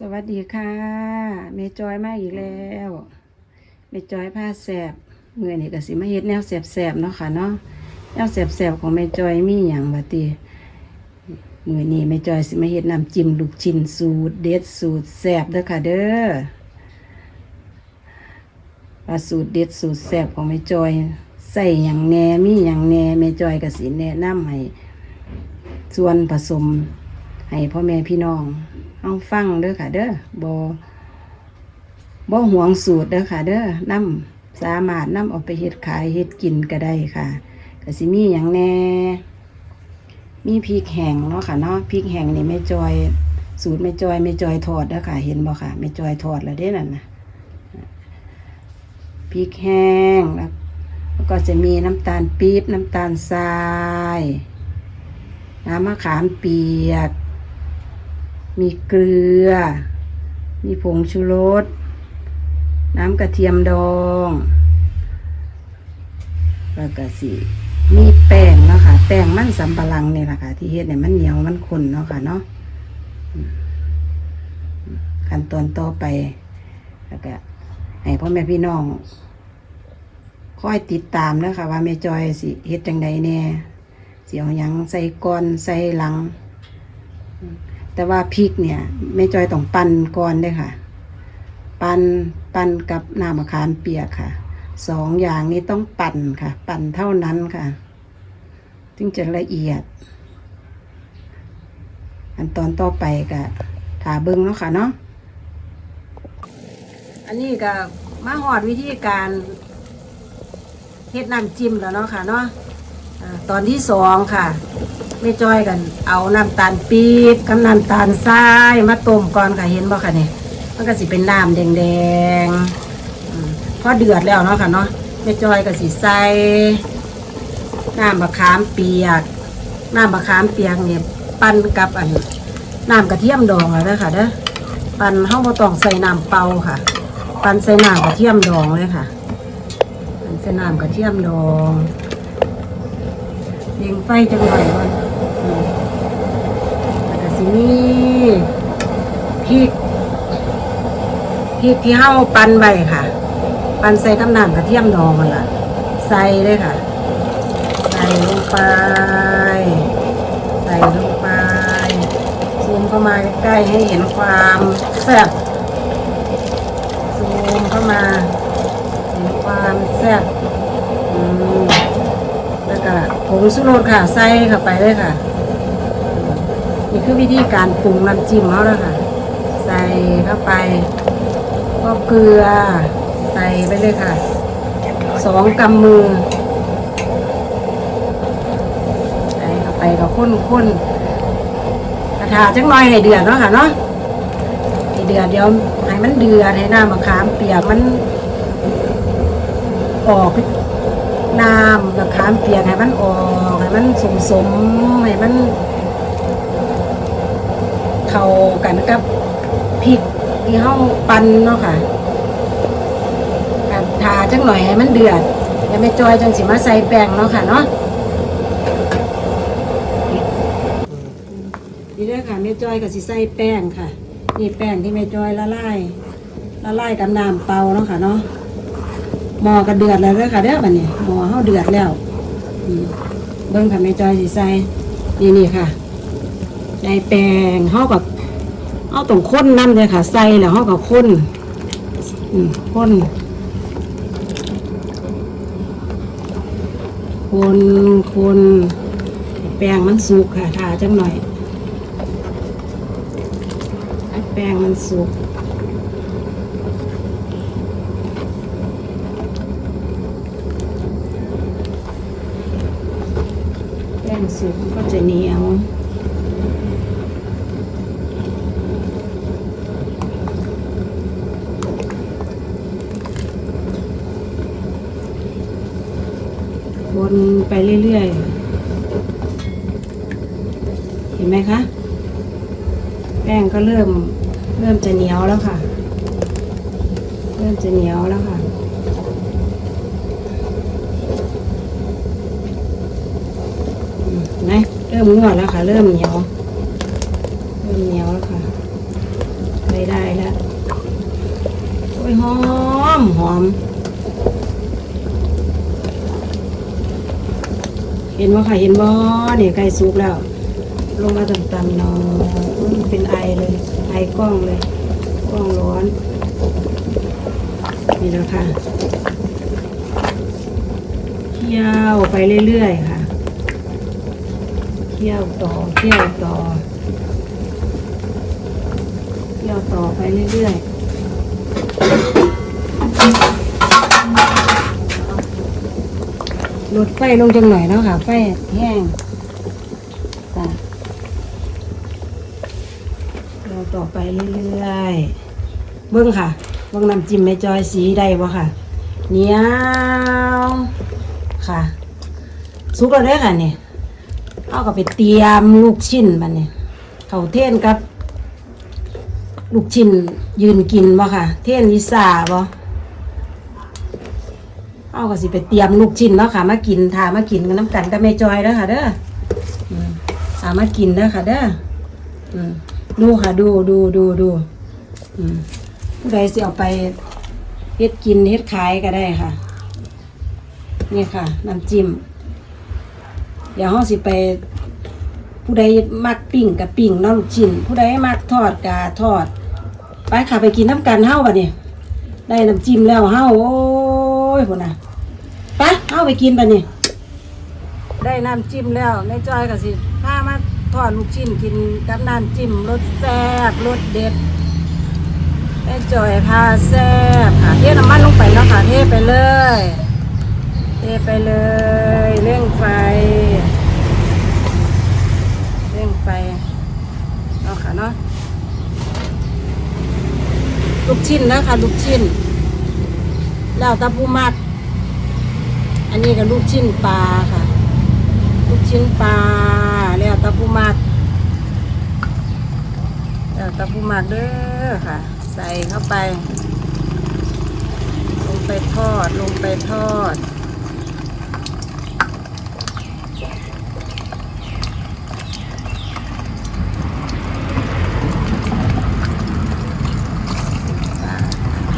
สวัสดีค่ะเมจอยมาอีกแล้วเมจอยผ้าแสบเมื่อนี่ก็สิมาเฮ็ดแนวแสบๆเนาะค่ะเนาะแนวแสบๆของเมจอยมีอย่างบัดนี้มื่อนี้เมจอยสิมาเฮ็ดน้ำจิ้มลูกชิ้นสูตรเด็ดสูตรแสบเด้อค่ะเด้อว่าสูตรเด็ดสูตรแสบของเมจอยใส่อย่างแหน่มีอย่างแหน่เมจอยก็สิแนะนำให้ส่วนผสมให้พ่อแม่พี่น้อง เอาฟังเด้อค่ะเด้อบ่บ่หวงสูตรเด้อค่ะ เด้อนำสามารถนำเอาไปเฮ็ดขายเฮ็ดกินก็ได้ค่ะก็สิมีหยังแน่ มีพริกแห้งเนาะค่ะเนาะพริกแห้งนี่แม่จอย สูตรแม่จอยแม่จอยทอดเด้อค่ะ เห็นบ่ค่ะแม่จอยทอดแล้วเด้นั่นนะพริกแห้งแล้วแล้วก็จะมีน้ำตาลปี๊บน้ำตาลทราย น้ำมะขามเปียก มีเกลือ มีผงชูรส น้ำกระเทียมดองแล้วก็สิมีแป้งเนาะค่ะ แป้งมันสำปะหลังเนี่ยแหละค่ะ ที่เฮ็ดเนี่ยมันเหนียวมันข้นเนาะค่ะเนาะขั้นตอนต่อไปแล้วก็ให้พ่อแม่พี่น้องคอยติดตามเนาะค่ะว่าแม่จอยสิเฮ็ดจังใดแน่เสียวยังใส่ก้อนใส่หลัง แต่ว่าพริกเนี่ยแม่จอยต้องปั่นก่อนเด้ค่ะ ปั่นปั่นกับน้ำมะขามเปียกค่ะสองอย่างนี้ต้องปั่นค่ะ ปั่นเท่านั้นค่ะ จึงจะละเอียด อันตอนต่อไปก็ถาเบิ้งเนาะค่ะเนาะอันนี้ก็มาหอดวิธีการเฮ็ดน้ำจิ้มแล้วเนาะค่ะเนาะ ตอนที่สองค่ะไม่จ้อยกัน เอาน้ำตาลปี๊บกับน้ำตาลทรายมาต้มก่อนค่ะเห็นบ่ค่ะเนี่ยมันก็สิเป็นน้ำแดงๆอืมพอเดือดแล้วเนาะค่ะเนาะไม่จ้อยก็สิใส่น้ำมะขามเปียกน้ำมะขามเปียกเนี่ยปั่นกับอันน้ำกระเทียมดองแล้วเด้อค่ะเด้อปั่นเฮาบ่ต้องใส่น้ำเปล่าค่ะ ปั่นใส่น้ำกระเทียมดองเลยค่ะปั่นใส่น้ำกระเทียมดอง เลี้ยงไฟจังหน่อยก่อนแล้วก็สิมีพริกพริกที่เฮาปั่นใบค่ะ ปั่นใส่กับน้ำกระเทียมดองมันล่ะ ใส่เลยค่ะ ใส่ลงไป ใส่ลงไปซูมเข้ามาใกล้ให้เห็นความแซ่บซูมเข้ามาเห็นความแซ่บอืม แล้วก็ผงสุโรสค่ะ ใส่เข้าไปเลยค่ะ นี่คือวิธีการปรุงน้ำจิ้มเขาแล้วค่ะ ใส่เข้าไปก็เกลือ ใส่ไปเลยค่ะสองกำมือ ใส่เข้าไปก็ข้นข้นๆกระทาจังน่อยให้เดือดเนาะค่ะเนาะให้เดือดเดี๋ยวให้มันเดือดให้น้ำมะขามเปียกมันออก น้ำกับขามเปียกให้มันออกให้มันสมสมให้มัน เข้ากันกับพริกที่เฮาปั่นเนาะค่ะกันทาจังหน่อยให้มันเดือดแล้วแม่จอยจังสิมาใส่แป้งเนาะค่ะเนาะนี่เด้อค่ะแม่จอยก็สิใส่แป้งค่ะ นี่แป้งที่แม่จอยละลายละลายกับน้ำเปล่าเนาะค่ะเนาะ ม้อก็เดือดแล้วเด้อค่ะเด้อบัดนี้หม้อเฮาเดือดแล้วเบิ่งค่ะแม่จอยสิใส่นี่นี่ค่ะใส่แป้งเฮากับเอาต้องข้นน้ำเลยค่ะ ใส่แล้วเฮากับข้นข้นคนคนแป้งมันสุกค่ะทาจังหน่อยแป้งมันสุก แป้ง สุกก็จะเหนียววนไปเรื่อยๆ เห็นไหมคะ แป้งก็เริ่มเริ่มจะเหนียวแล้วค่ะ เริ่มจะเหนียวแล้วค่ะ ริ่มงวดแล้วค่ะ เริ่มเหนียว เริ่มเหนียวแล้วค่ะไปได้แล้วโอ้ยหอมหอม เห็นว่าค่ะเห็นบ่เนี่ยไก่สุกแล้ว ลงมาต่ำๆนอนเป็นไอเลยไอกล้องเลยกล้องร้อนนี่นะคะเคี่ยวไปเรื่อยๆค่ะ เคี่ยวต่อเคี่ยวต่อเคี่ยวต่อไปเรื่อยๆลดไฟลงจังหน่อยเนาะค่ะ ไฟแห้งจ้ะเราต่อไปเรื่อยๆเบิ้งค่ะเบิ้งน้ำจิ้มแม่จอยสีใดบ่ค่ะเหนียวค่ะ สุกแล้วเด้อค่ะเนี่ย เอาก็ไปเตรียมลูกชิ้นบัดเนี่ยเขาเทนกับ ลูกชิ้นยืนกินบ่ค่ะ เทนวิสาบ่เอาก็สิไปเตรียมลูกชิ้นเนาะค่ะ มากินทามากินกันน้ำกันกับแม่จอยเด้อค่ะเด้ออืมทามากินเด้อค่ะเด้อดูค่ะดูดูดูดูผู้ใดสิเอาไปเฮ็ดกินเฮ็ดขายก็ได้ค่ะ นี่ค่ะน้ำจิ้ม เดี๋ยวเราสิไป ผู้ใดมักปิ้งกับปิ้งน้องลูกชิ้นผู้ใดมักทอดกาทอด ไปค่ะไปกินน้ำกันเฮ้าบัดนี้ได้น้ำจิ้มแล้วเฮ้าโอ้ยพุ่นน่ะไปเฮ้าไปกินบัดนี้ได้น้ำจิ้มแล้วในจอยก็สิพามาทอดลูกชิ้นกินกับน้ำจิ้มรสแซ่บรสเด็ดแม่จอยพาแซ่บค่ะเทน้ำมันลงไปแล้วค่ะเทไปเลย ไปเลยเร่งไฟ เร่งไฟเนาค่ะเนาะลูกชิ้นนะคะลูกชิ้น แล้วตะปูมักอันนี้ก็ลูกชิ้นปลาค่ะ ลูกชิ้นปลาแล้วตะปูมักแล้วตะปูมักเด้อค่ะ ใส่เข้าไป ลงไปทอดลงไปทอด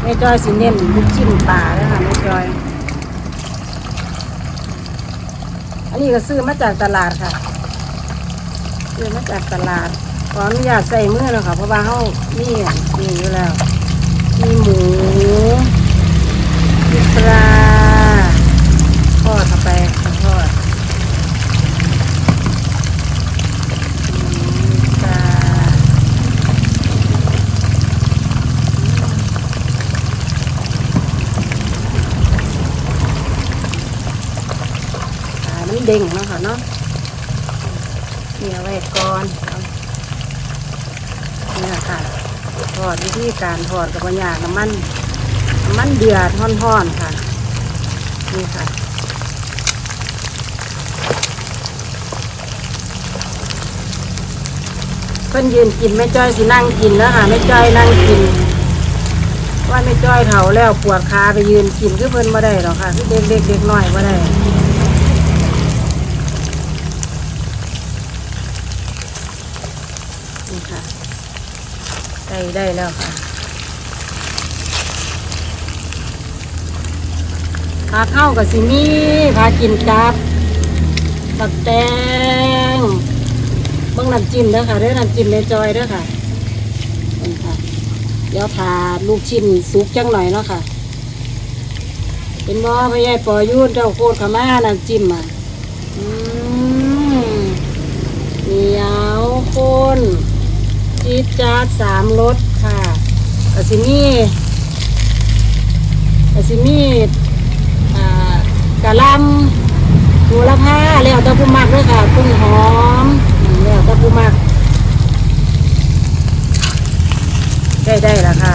ม่จอยสิเน้นลูกชิ้นปลาแลยค่ะแม่จอย อันนี้ก็ซื้อมาจากตลาดค่ะซื้อมาจากตลาดขออนุญาตใส่มือแล้วค่ะเพราะว่าเขานี่มีอยู่แล้ว มีหมูมีปลา ทอดเข้าไปค่ะทอดอืมมีปลา อ่ามันเด้งเนาะค่ะเนาะเนี่ยไว้ก่อนเอาเนี่ยค่ะทอดวิธี การทอดกับปัญญาน้ำมันน้ำมันเดือดห่อนๆค่ะ นี่ค่ะเพิ่นยืนกินแม่จ้อยสินั่งกินแล้วค่ะแม่จ้อยนั่งกิน ว่าแม่จ้อยเฒ่าแล้วปวดขาไปยืนกินคือเพิ่นบ่ได้หรอกค่ะคือเด็กเด็กเด็กน้อยบ่ได้นี่ค่ะได้ได้แล้วค่ะ พาเข้ากับสิมีพากินกับตักแตงเบิ่งน้ำจิ้มเด้อค่ะเด้อน้ำจิ้มในจอยเด้อค่ะนี่ค่ะเดี๋ยวทาลูกชิ้นสุกจังหน่อยเนาะค่ะ เป็นบ่พ่อใหญ่ปอยุ่นเจ้าโคตรขม่าน้ำจิ้มอะอืมเหนียวข้นจี๊ดจ๊าดสามรสค่ะกะซิมี่กะซิมี่ากะลำโหระพาแล้วแตะผู้มักด้วยค่ะต้นหอมแล้วแตะผู้มักได้ได้แล้วค่ะ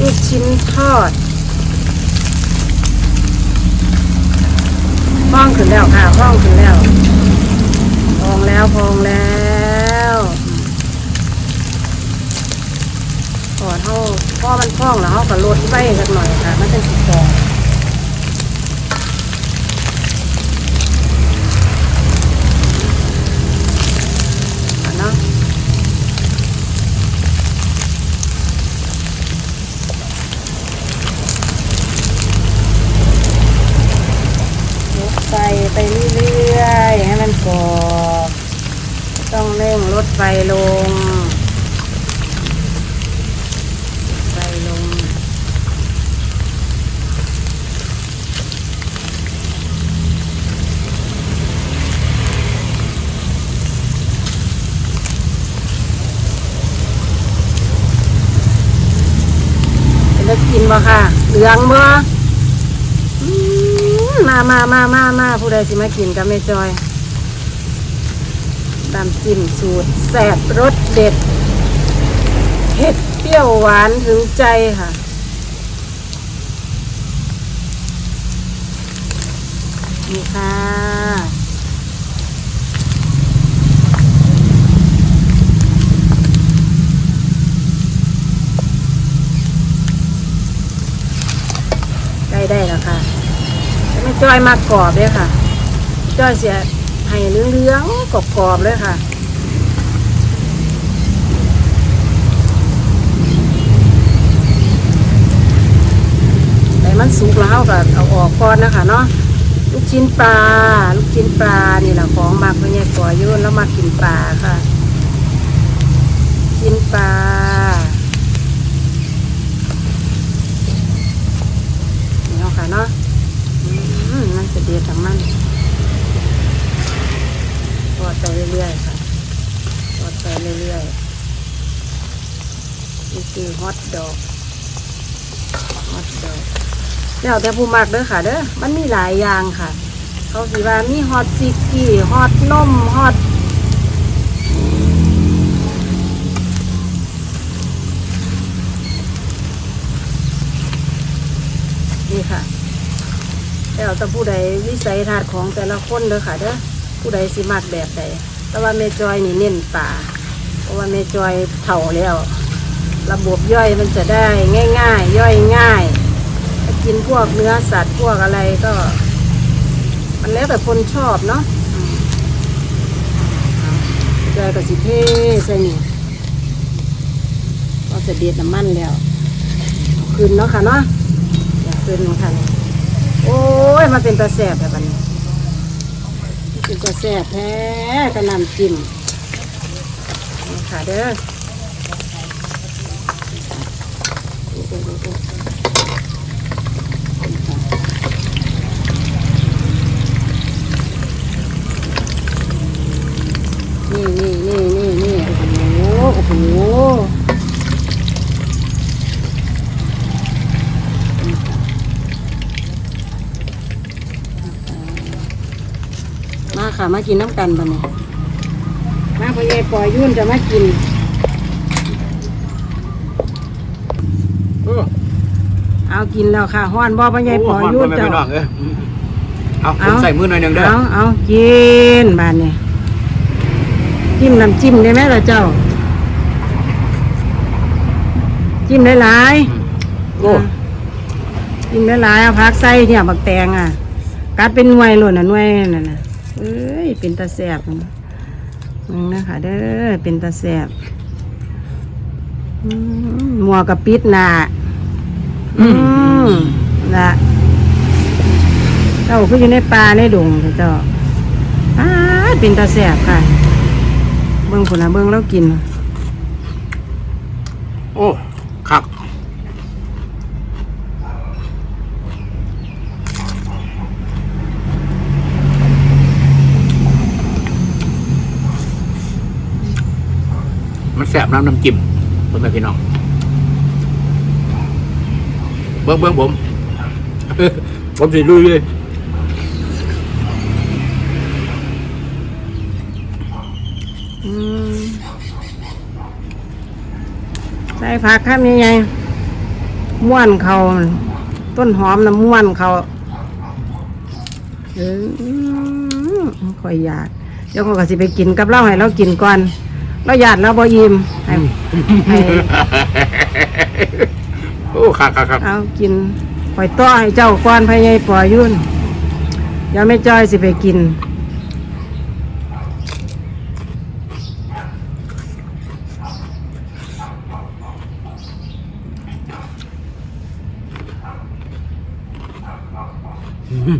ลูกชิ้นทอดฟองขึ้นแล้วค่ะฟองขึ้นแล้วพองแล้วพองแล้วพอเท่าพ่อมันพองแล้วเขาก็ลดไฟกันหน่อยค่ะ มันจะติดฟองอะเนาะ ง ไฟลง เป็น ได้กินบ่ค่ะ เหลืองบ่อมามามามามาผู้ใดสิมากินกับแม่จอย ตามจิ้มสูตรแซ่บรสเด็ดเผ็ดเปรี้ยวหวานถึงใจค่ะนี่ค่ะ ได้แล้วค่ะแต่ไม่จ้อยมากกรอบเลยค่ะ จ้อยเสียให้เหลืองๆกรอบๆเลยค่ะแต่มันสุกแล้วก็เอาออกก่อนนะคะเนาะลูกชิ้นปลา ลูกชิ้นปลานี่แหละของมากเพื่อนก่อยุ่นแล้วมากินปลาค่ะ ชิ้นปลา นี่ เนาะมันจะเดียดกับมันทอดไปเรื่อยๆค่ะทอดไปเรื่อยๆนี่คือฮอตดอกฮอตดอกแล้วแต่ผู้มักเด้อค่ะเด้อมันมีหลายอย่างค่ะ เขาสิว่ามีฮอตซิกกี้ฮอตนมฮอตนี่ค่ะ แล้วแต่ผู้ใดวิสัยทัศน์ของแต่ละคนเด้อค่ะเด้อผู้ใดสิมักแบบใดแต่ว่าเมจอยนี่เน้นป่า เพราะว่าเมจอยเถ่าแล้ว ระบบย่อยมันจะได้ง่าย ๆ ย่อยง่ายกินพวกเนื้อสัตว์พวกอะไรก็ มันแล้วแต่คนชอบเนาะเจอยกับสิเทใส่นี่ก็จะเด็ดน้ำมันแล้วเอาขึ้นเนาะค่ะเนาะอยาขึ้นค่ะ โอ้ยมาเป็นตาแสบแบบนี้เป็นตาแสบแท้กระนำจิ้มค่ะเด้อ ค่ะ มากินน้ำกันบันนี้มาพ่อใหญ่ปล่อยยุ่นจะมากินเออเอากินแล้วค่ะห้อนบ่พ่อใหญ่ปล่อยยุ่นโโหเจ้าพ่อแม่พี่น้องเอ้ยอืมเอาผเอามใส่มือหน่อยหนึงเด้อเอาเอากินบานนี้จิ้มน้ำจิ้มได้ไหมล่ะเจ้า จิ้มหลายๆโอ้กินได้หลายๆเอาพักใส่เนี่ยบักแตงอะกัดเป็นหน่วยหล่นอะหน่วยนั่นน่ะ เอ้ย เป็นตาแสบนะมึงนะคะเด้อ เป็นตาแสบอืมหมัวกับปิดหนาอืมละเจ้าคืออยู่ในป่าในดงเถอะเจ้าอ้าเป็นตาแสบค่ะ เบิ้งผุนะเบิ้งแล้วกิน โอ้ มันแสบน้ำน้ำจิ้มพ่อแม่พี่น้อง เบิ้งเบิ้งผม ผมสิลุยเลยอืมใส่ผักข้ามยังไงม้วนเขาต้นหอมน้ำม้วนเขาเออค่อยอยาก เดี๋ยวเขาก็สิไปกินกับเราให้เรากินก่อน เราหยาดเราบ่ยิ้มให้ให้โอ้คักคักคักเอากินปล่อยต้อให้เจ้าก่อนพะยายปล่อยยุ่นเดี๋ยวไม่จ้อยสิไปกิน อ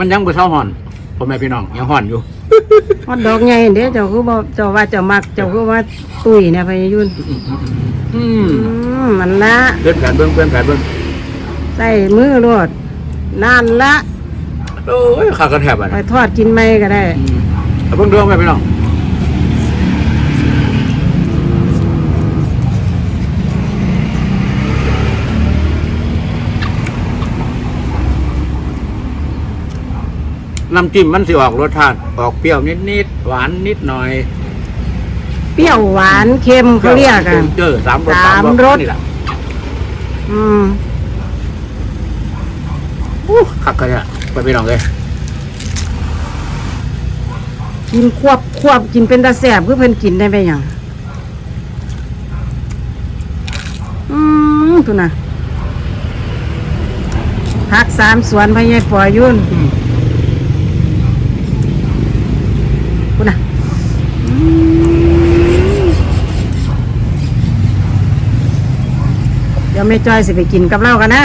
มันยังบ่เท่าห่อนพ่อแม่พี่น้องยังห่อนอยู่ ฮอดดอกใหญ่เด้เจ้าคือบ่เจ้าว่าเจ้ามักเจ้าคือว่าตุ้ยเนี่ยพญายุนอืมอืมมันละเพื่อนแผนเบิ้งเพื่อนแผนเบิ้งใส่มือรดนั่นละโอ้ยขากระแทบอะไปนะทอดกินไหมก็ได้อืมเอาเบิ้งดูแม่พี่น้อง น้ำจิ้มมันสิออกรสชาติออกเปรี้ยวนิดๆหวานนิดหน่อยเปรี้ยวหวานเค็มเขาเรียกกันเจอสามรสสามรสนี่แหละอืมอู้คักกันเนี่ยไปพี่น้องเลยกินควบควบกินเป็นตาแสบคือเพิ่นกินได้ไปหยังอืมทุน่ะพักสามสวนพญายปอยุ่น อืม คุณน่ะอืมเดี๋ยวแม่จ้อยสิไปกินกับเรากันนะ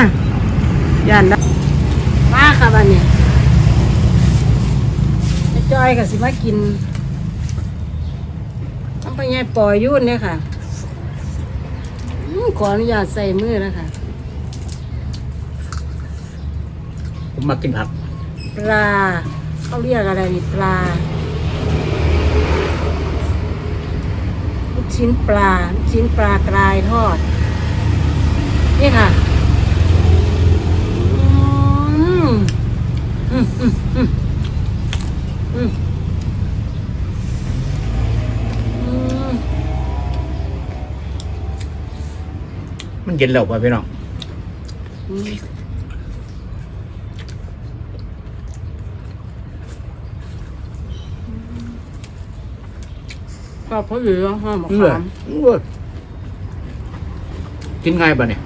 ย่านนะมาค่ะบันนี้แม่จ้อยก็สิมากินน้ำพญายปอยุ่นเนี่ยค่ะอืมขออนุญาตใส่มือนะคะผมมากินผัก ปลาเขาเรียกอะไรนี่ปลาลูก ชิ้นปลาลูกชิ้นปลากรายทอด นี่ค่ะอืมอืมอืมอืมอืมอืมมันเย็นแล้วไปพี่น้อง ก็เพราะเหลือห้ามะเออขามเออกินไงปะเนี่ย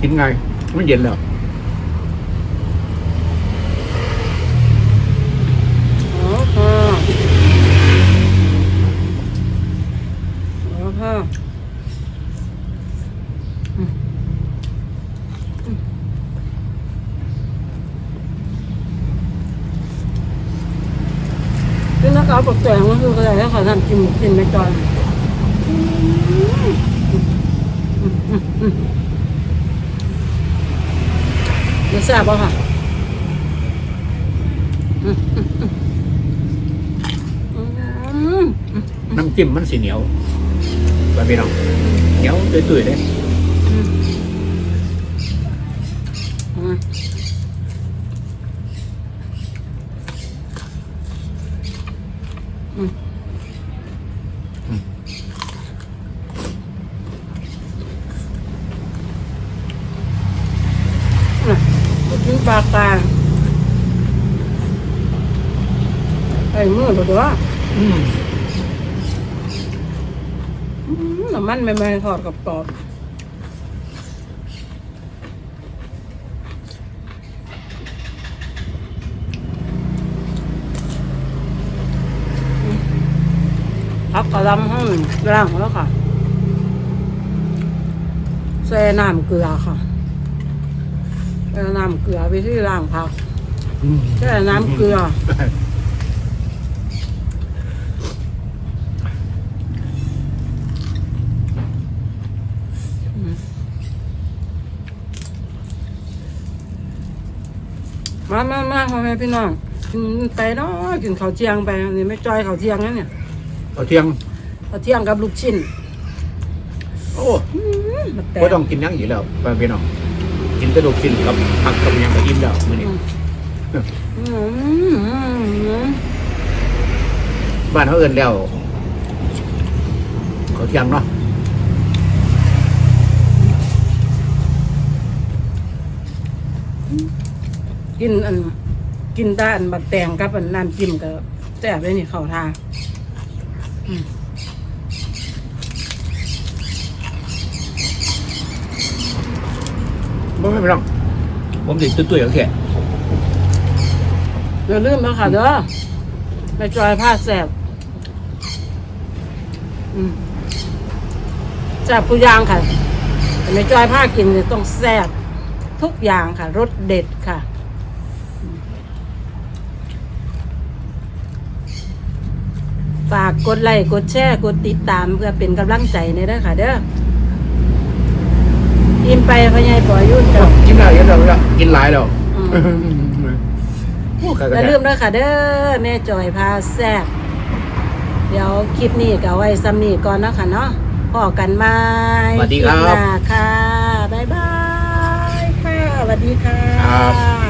กินไงมันเย็นแล้ว อ๋อค่ะอ๋อค่ะอืมอืมซึ่งนักเอาปกแตงก็ คืออะไรแล้วเขานกินหมูกินไม่จอยมันแซ่บป่ะค่ะน้ำจิ้มมันสีเหนียวไปพี่น้องเหนียวตุยๆเลย อืมอืมอะลูกชิ้นปลากรายไอ้มือตัวตัว อืม อื มน้ำมันไม่ไม่ทอดกับกรอบพักกระลำห้องล่างแล้วค่ะแช่น้ำเกลือค่ะแช่น้ำเกลือไปที่ล่างพักอืมแช่น้ำเกลือ มามามาพ่อแม่พี่น้องกินไปเนาะกินข้าวเที่ยงไปนี่ไม่จอยข้าวเที่ยงนั่นเนี่ยเอาเที่ยงข้าวเที่ยงกับลูกชิ้นโอ้อื้อมันแตกก็ต้องกินอยังอยู่แล้วไปพี่น้องกินกระดูกชิ้นกับผักกับหยังกับอิ่มแล้วมื้อนี้อืม อืมบ้านเขาเอิ้นแล้วเขาเที่ยงเนาะ กินอัน กินแด้านบัดแตงกับอันน้ำจิ้มกับแซ่บเลยนี่เข้าทางอืมบ่ไม่พี่น้องผมสิตุ้ยๆเอาแค่อย่าลืมนะค่ะเด้อไม่จอยผ้าแซ่บอืมแซ่บทุกอย่างค่ะแต่ไม่จอยผ้ากินเนี่ยต้องแซ่บทุกอย่างค่ะรสเด็ดค่ะ ฝากกดไลค์กดแชร์กดติดตามเพื่อเป็นกำลังใจในเด้อค่ะ เด้อกินไปพะยายปอยุ่นจ้ะกินแล้วกินแล้วกินแล้วกินหลายแล้วอืมโอ้ใครอก็ย่าลืมด้วยค่ะเด้อแม่จอยพาแซ่บเดี๋ยวคลิปนี้ก็ไว้ซ้ำนี้ก่อนเนาะค่ะเนาะพอกันไหมสวัสดีครับค่ะ บ๊ายบาย ค่ะสวัสดีค่ะ